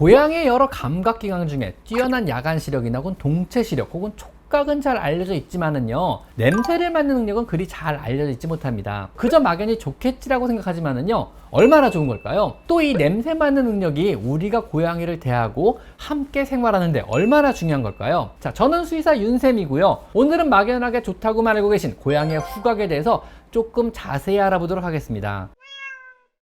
고양이의 여러 감각기관 중에 뛰어난 야간 시력이나 혹은 동체 시력 혹은 촉각은 잘 알려져 있지만은요 냄새를 맡는 능력은 그리 잘 알려져 있지 못합니다. 그저 막연히 좋겠지라고 생각하지만은요 얼마나 좋은 걸까요? 또 이 냄새 맡는 능력이 우리가 고양이를 대하고 함께 생활하는데 얼마나 중요한 걸까요? 자, 저는 수의사 윤쌤이고요. 오늘은 막연하게 좋다고만 알고 계신 고양이의 후각에 대해서 조금 자세히 알아보도록 하겠습니다.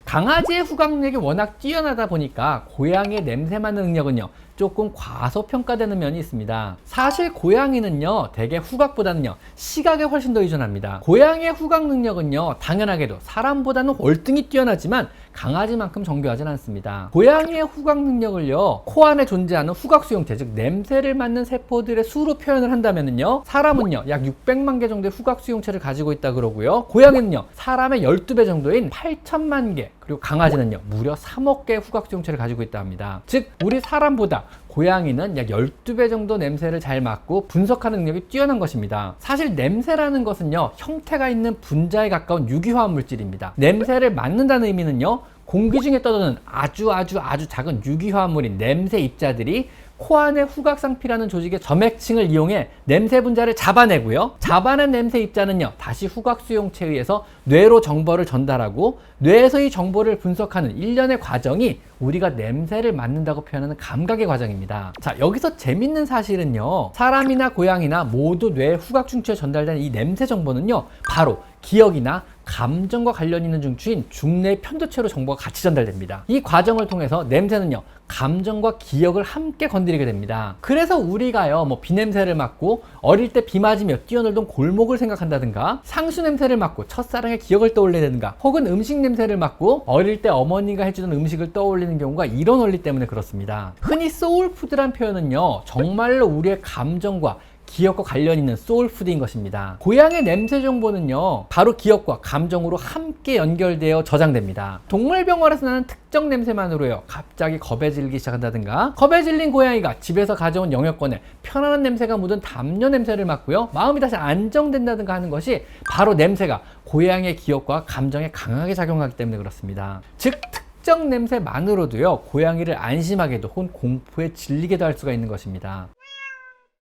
강아지의 후각 능력이 워낙 뛰어나다 보니까 고양이의 냄새 맡는 능력은요 조금 과소평가되는 면이 있습니다. 사실 고양이는요 대개 후각보다는요 시각에 훨씬 더 의존합니다. 고양이의 후각 능력은요 당연하게도 사람보다는 월등히 뛰어나지만 강아지만큼 정교하진 않습니다. 고양이의 후각 능력을요 코 안에 존재하는 후각 수용체 즉 냄새를 맡는 세포들의 수로 표현을 한다면은요 사람은요 약 600만 개 정도의 후각 수용체를 가지고 있다 그러고요. 고양이는요 사람의 12배 정도인 8천만 개 그리고 강아지는요 무려 3억 개의 후각 수용체를 가지고 있다 합니다 즉 우리 사람보다 고양이는 약 12배 정도 냄새를 잘 맡고 분석하는 능력이 뛰어난 것입니다. 사실 냄새라는 것은요, 형태가 있는 분자에 가까운 유기화합 물질입니다. 냄새를 맡는다는 의미는요, 공기 중에 떠도는 아주 아주 아주 작은 유기화합물인 냄새 입자들이 코 안의 후각상피라는 조직의 점액층을 이용해 냄새 분자를 잡아내고요. 잡아낸 냄새 입자는요, 다시 후각 수용체에 의해서 뇌로 정보를 전달하고 뇌에서 이 정보를 분석하는 일련의 과정이 우리가 냄새를 맡는다고 표현하는 감각의 과정입니다. 자, 여기서 재밌는 사실은요, 사람이나 고양이나 모두 뇌 후각 중추에 전달되는 이 냄새 정보는요, 바로 기억이나 감정과 관련 있는 중추인 중뇌 편도체로 정보가 같이 전달됩니다. 이 과정을 통해서 냄새는요, 감정과 기억을 함께 건드리게 됩니다. 그래서 우리가요, 뭐 비냄새를 맡고 어릴 때 비 맞으며 뛰어놀던 골목을 생각한다든가 상수 냄새를 맡고 첫사랑의 기억을 떠올리는가 혹은 음식 냄새를 맡고 어릴 때 어머니가 해주던 음식을 떠올리는 경우가 이런 원리 때문에 그렇습니다. 흔히 소울푸드란 표현은요, 정말로 우리의 감정과 기억과 관련 있는 소울푸드인 것입니다. 고양의 냄새 정보는요, 바로 기억과 감정으로 함께 연결되어 저장됩니다. 동물병원에서 나는 특정 냄새만으로요, 갑자기 겁에 질기 시작한다든가, 겁에 질린 고양이가 집에서 가져온 영역권에 편안한 냄새가 묻은 담요 냄새를 맡고요, 마음이 다시 안정된다든가 하는 것이 바로 냄새가 고양이의 기억과 감정에 강하게 작용하기 때문에 그렇습니다. 즉, 특정 냄새만으로도요, 고양이를 안심하게도 혹은 공포에 질리게도 할 수가 있는 것입니다.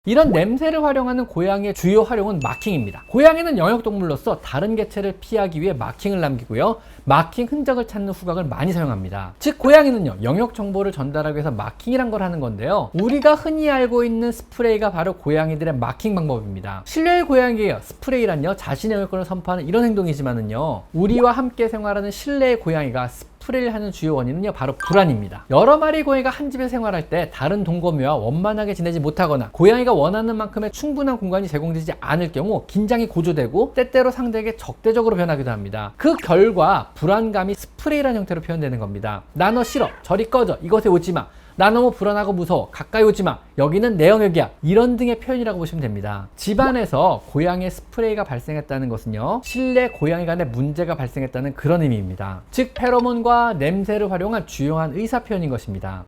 이런 냄새를 활용하는 고양이의 주요 활용은 마킹입니다. 고양이는 영역동물로서 다른 개체를 피하기 위해 마킹을 남기고요. 마킹 흔적을 찾는 후각을 많이 사용합니다. 즉 고양이는요. 영역 정보를 전달하기 위해서 마킹이란 걸 하는 건데요. 우리가 흔히 알고 있는 스프레이가 바로 고양이들의 마킹 방법입니다. 실내의 고양이에요. 스프레이란요. 자신의 영역권을 선포하는 이런 행동이지만은요. 우리와 함께 생활하는 실내의 고양이가 스프레이 를 하는 주요 원인은요 바로 불안입니다. 여러 마리 고양이가 한 집에 생활할 때 다른 동거묘와 원만하게 지내지 못하거나 고양이가 원하는 만큼의 충분한 공간이 제공되지 않을 경우 긴장이 고조되고 때때로 상대에게 적대적으로 변하기도 합니다. 그 결과 불안감이 스프레이라는 형태로 표현되는 겁니다 나너 싫어. 저리 꺼져. 이곳에 오지 마 나 너무 불안하고 무서워. 가까이 오지 마. 여기는 내 영역이야. 이런 등의 표현이라고 보시면 됩니다. 집안에서 고양이의 스프레이가 발생했다는 것은요. 실내 고양이 간에 문제가 발생했다는 그런 의미입니다. 즉, 페로몬과 냄새를 활용한 주요한 의사 표현인 것입니다.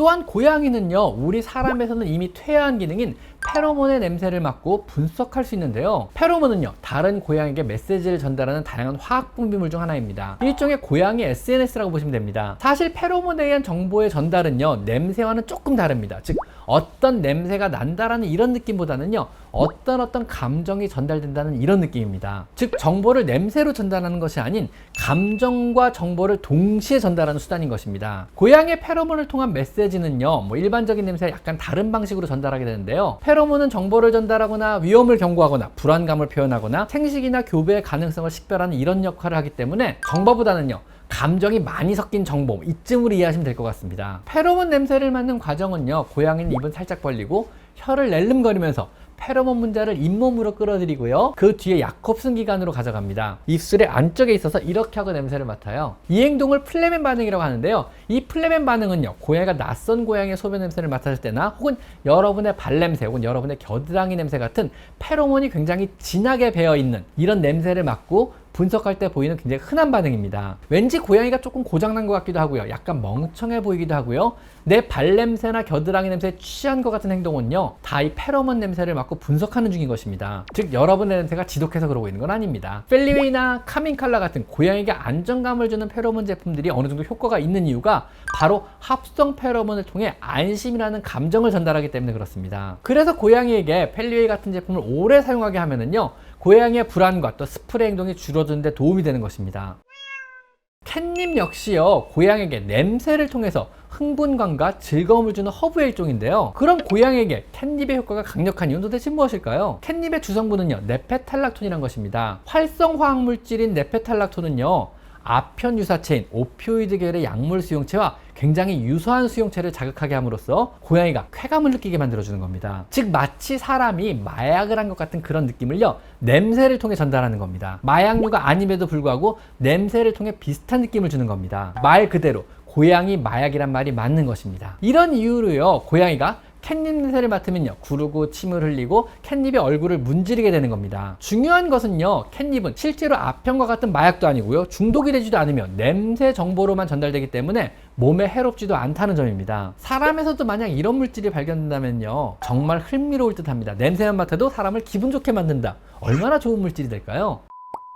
또한 고양이는요, 우리 사람에서는 이미 퇴화한 기능인 페로몬의 냄새를 맡고 분석할 수 있는데요. 페로몬은요, 다른 고양이에게 메시지를 전달하는 다양한 화학 분비물 중 하나입니다. 일종의 고양이 SNS라고 보시면 됩니다. 사실 페로몬에 의한 정보의 전달은요, 냄새와는 조금 다릅니다. 즉, 어떤 냄새가 난다라는 이런 느낌보다는요, 어떤 어떤 감정이 전달된다는 이런 느낌입니다. 즉, 정보를 냄새로 전달하는 것이 아닌 감정과 정보를 동시에 전달하는 수단인 것입니다. 고양이의 페로몬을 통한 메시지는요, 뭐 일반적인 냄새와 약간 다른 방식으로 전달하게 되는데요. 페로몬은 정보를 전달하거나 위험을 경고하거나 불안감을 표현하거나 생식이나 교배의 가능성을 식별하는 이런 역할을 하기 때문에 정보보다는요. 감정이 많이 섞인 정보 이쯤으로 이해하시면 될 것 같습니다. 페로몬 냄새를 맡는 과정은요. 고양이는 입은 살짝 벌리고 혀를 낼름거리면서 페로몬 문자를 잇몸으로 끌어들이고요. 그 뒤에 야콥슨 기관으로 가져갑니다. 입술의 안쪽에 있어서 이렇게 하고 냄새를 맡아요. 이 행동을 플레멘 반응이라고 하는데요. 이 플레멘 반응은요. 고양이가 낯선 고양이의 소변 냄새를 맡았을 때나 혹은 여러분의 발냄새 혹은 여러분의 겨드랑이 냄새 같은 페로몬이 굉장히 진하게 배어 있는 이런 냄새를 맡고 분석할 때 보이는 굉장히 흔한 반응입니다. 왠지 고양이가 조금 고장난 것 같기도 하고요. 약간 멍청해 보이기도 하고요. 내 발냄새나 겨드랑이 냄새에 취한 것 같은 행동은요. 다 이 페로몬 냄새를 맡고 분석하는 중인 것입니다. 즉 여러분의 냄새가 지독해서 그러고 있는 건 아닙니다. 펠리웨이나 카민칼라 같은 고양이에게 안정감을 주는 페로몬 제품들이 어느 정도 효과가 있는 이유가 바로 합성 페로몬을 통해 안심이라는 감정을 전달하기 때문에 그렇습니다. 그래서 고양이에게 펠리웨이 같은 제품을 오래 사용하게 하면은요. 고양이의 불안과 또 스프레 행동이 줄어 드는 데 도움이 되는 것입니다. 캣닙 역시요 고양이에게 냄새를 통해서 흥분감과 즐거움을 주는 허브의 일종인데요 그런 고양이에게 캣닙의 효과가 강력한 이유는 도대체 무엇일까요? 캣닙의 주성분은요 네페탈락톤이란 것입니다 활성화학 물질인 네페탈락톤은요 아편 유사체인 오피오이드 계열의 약물 수용체와 굉장히 유사한 수용체를 자극하게 함으로써 고양이가 쾌감을 느끼게 만들어주는 겁니다. 즉 마치 사람이 마약을 한 것 같은 그런 느낌을요 냄새를 통해 전달하는 겁니다. 마약류가 아님에도 불구하고 냄새를 통해 비슷한 느낌을 주는 겁니다. 말 그대로 고양이 마약이란 말이 맞는 것입니다. 이런 이유로요 고양이가 캣닙 냄새를 맡으면요 구르고 침을 흘리고 캣닙의 얼굴을 문지르게 되는 겁니다 중요한 것은요 캣닙은 실제로 아편과 같은 마약도 아니고요 중독이 되지도 않으며 냄새 정보로만 전달되기 때문에 몸에 해롭지도 않다는 점입니다 사람에서도 만약 이런 물질이 발견된다면요 정말 흥미로울 듯 합니다 냄새만 맡아도 사람을 기분 좋게 만든다 얼마나 좋은 물질이 될까요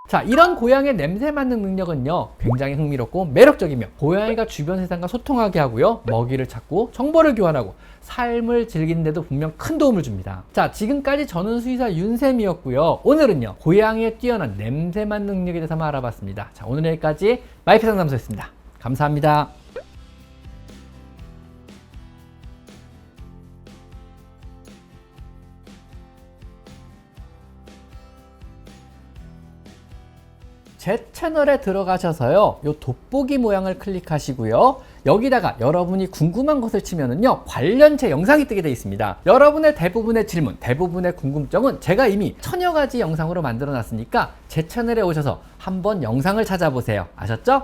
자, 이런 고양이의 냄새 맡는 능력은요, 굉장히 흥미롭고 매력적이며, 고양이가 주변 세상과 소통하게 하고요, 먹이를 찾고, 정보를 교환하고, 삶을 즐기는데도 분명 큰 도움을 줍니다. 자, 지금까지 저는 수의사 윤쌤이었고요. 오늘은요, 고양이의 뛰어난 냄새 맡는 능력에 대해서 한번 알아봤습니다. 자, 오늘 여기까지 마이페 상담소였습니다. 감사합니다. 제 채널에 들어가셔서요. 요 돋보기 모양을 클릭하시고요. 여기다가 여러분이 궁금한 것을 치면은요. 관련체 영상이 뜨게 되어 있습니다. 여러분의 대부분의 질문, 대부분의 궁금증은 제가 이미 천여 가지 영상으로 만들어 놨으니까 제 채널에 오셔서 한번 영상을 찾아보세요. 아셨죠?